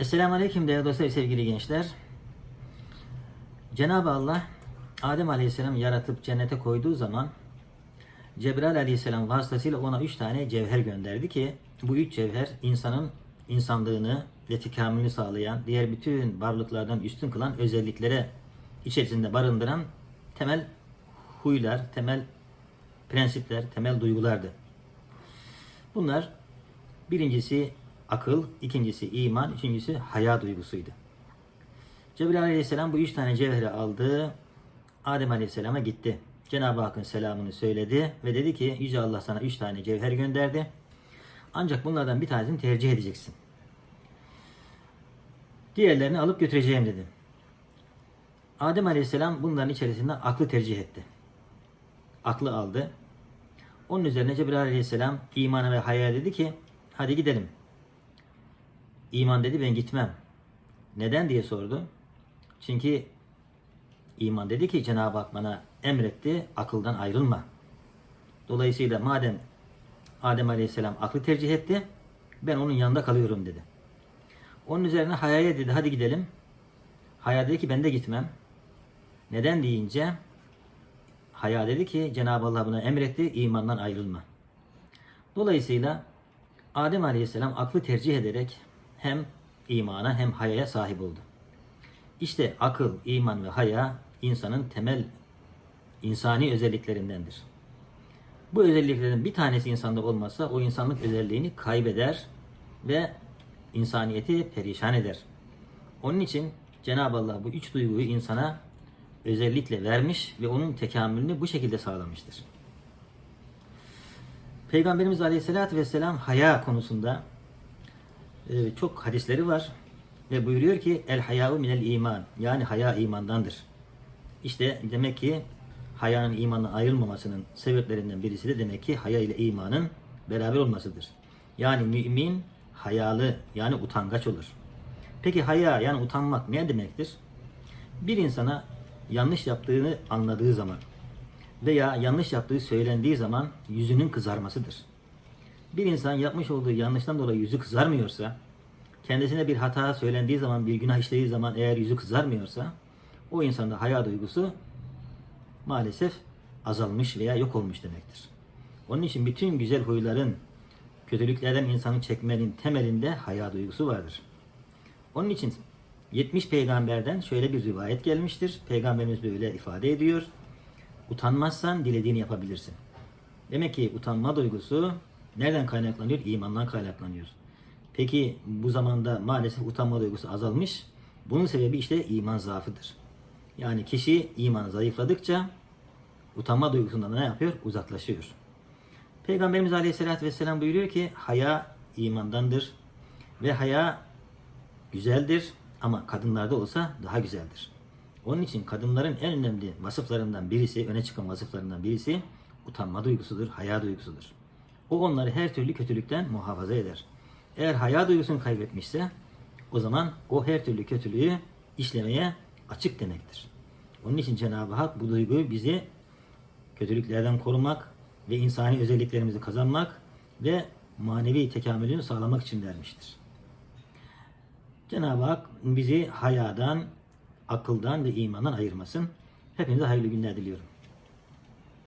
Esselamu Aleyküm değerli dostlar, sevgili gençler. Cenab-ı Allah Adem Aleyhisselam yaratıp cennete koyduğu zaman Cebrail Aleyhisselam vasıtasıyla ona üç tane cevher gönderdi ki bu üç cevher insanın insanlığını ve tekamülünü sağlayan, diğer bütün varlıklardan üstün kılan özelliklere içerisinde barındıran temel huylar, temel prensipler, temel duygulardı. Bunlar birincisi akıl, ikincisi iman, üçüncüsü haya duygusuydu. Cebrail aleyhisselam bu üç tane cevheri aldı. Adem aleyhisselama gitti. Cenab-ı Hakk'ın selamını söyledi ve dedi ki Yüce Allah sana üç tane cevher gönderdi. Ancak bunlardan bir tanesini tercih edeceksin. Diğerlerini alıp götüreceğim dedi. Adem aleyhisselam bunların içerisinde aklı tercih etti. Aklı aldı. Onun üzerine Cebrail aleyhisselam imana ve hayaya dedi ki hadi gidelim. İman dedi ben gitmem. Neden diye sordu. Çünkü iman dedi ki Cenab-ı Hak bana emretti akıldan ayrılma. Dolayısıyla madem Adem Aleyhisselam aklı tercih etti ben onun yanında kalıyorum dedi. Onun üzerine hayaya dedi hadi gidelim. Haya dedi ki ben de gitmem. Neden deyince Haya dedi ki Cenab-ı Allah buna emretti imandan ayrılma. Dolayısıyla Adem Aleyhisselam aklı tercih ederek hem imana hem hayaya sahip oldu. İşte akıl, iman ve haya insanın temel insani özelliklerindendir. Bu özelliklerin bir tanesi insanda olmazsa o insanlık özelliğini kaybeder ve insaniyeti perişan eder. Onun için Cenab-ı Allah bu üç duyguyu insana özellikle vermiş ve onun tekamülünü bu şekilde sağlamıştır. Peygamberimiz Aleyhisselatü Vesselam haya konusunda çok hadisleri var ve buyuruyor ki el hayau minel iman yani haya imandandır. İşte demek ki hayanın imandan ayrılmamasının sebeplerinden birisi de demek ki haya ile imanın beraber olmasıdır. Yani mümin hayalı yani utangaç olur. Peki haya yani utanmak ne demektir? Bir insana yanlış yaptığını anladığı zaman veya yanlış yaptığı söylendiği zaman yüzünün kızarmasıdır. Bir insan yapmış olduğu yanlıştan dolayı yüzü kızarmıyorsa, kendisine bir hata söylendiği zaman, bir günah işlediği zaman eğer yüzü kızarmıyorsa, o insanda haya duygusu maalesef azalmış veya yok olmuş demektir. Onun için bütün güzel huyların, kötülüklerden insanı çekmenin temelinde haya duygusu vardır. Onun için 70 peygamberden şöyle bir rivayet gelmiştir. Peygamberimiz böyle ifade ediyor. Utanmazsan dilediğini yapabilirsin. Demek ki utanma duygusu nereden kaynaklanıyor? İmandan kaynaklanıyor. Peki bu zamanda maalesef utanma duygusu azalmış. Bunun sebebi işte iman zaafıdır. Yani kişi imanı zayıfladıkça utanma duygusundan ne yapıyor? Uzaklaşıyor. Peygamberimiz Aleyhisselatü Vesselam buyuruyor ki haya imandandır ve haya güzeldir ama kadınlarda olsa daha güzeldir. Onun için kadınların en önemli vasıflarından birisi, öne çıkan vasıflarından birisi utanma duygusudur, haya duygusudur. O onları her türlü kötülükten muhafaza eder. Eğer haya duygusunu kaybetmişse o zaman o her türlü kötülüğü işlemeye açık demektir. Onun için Cenab-ı Hak bu duyguyu bizi kötülüklerden korumak ve insani özelliklerimizi kazanmak ve manevi tekamülünü sağlamak için vermiştir. Cenab-ı Hak bizi hayadan, akıldan ve imandan ayırmasın. Hepinize hayırlı günler diliyorum.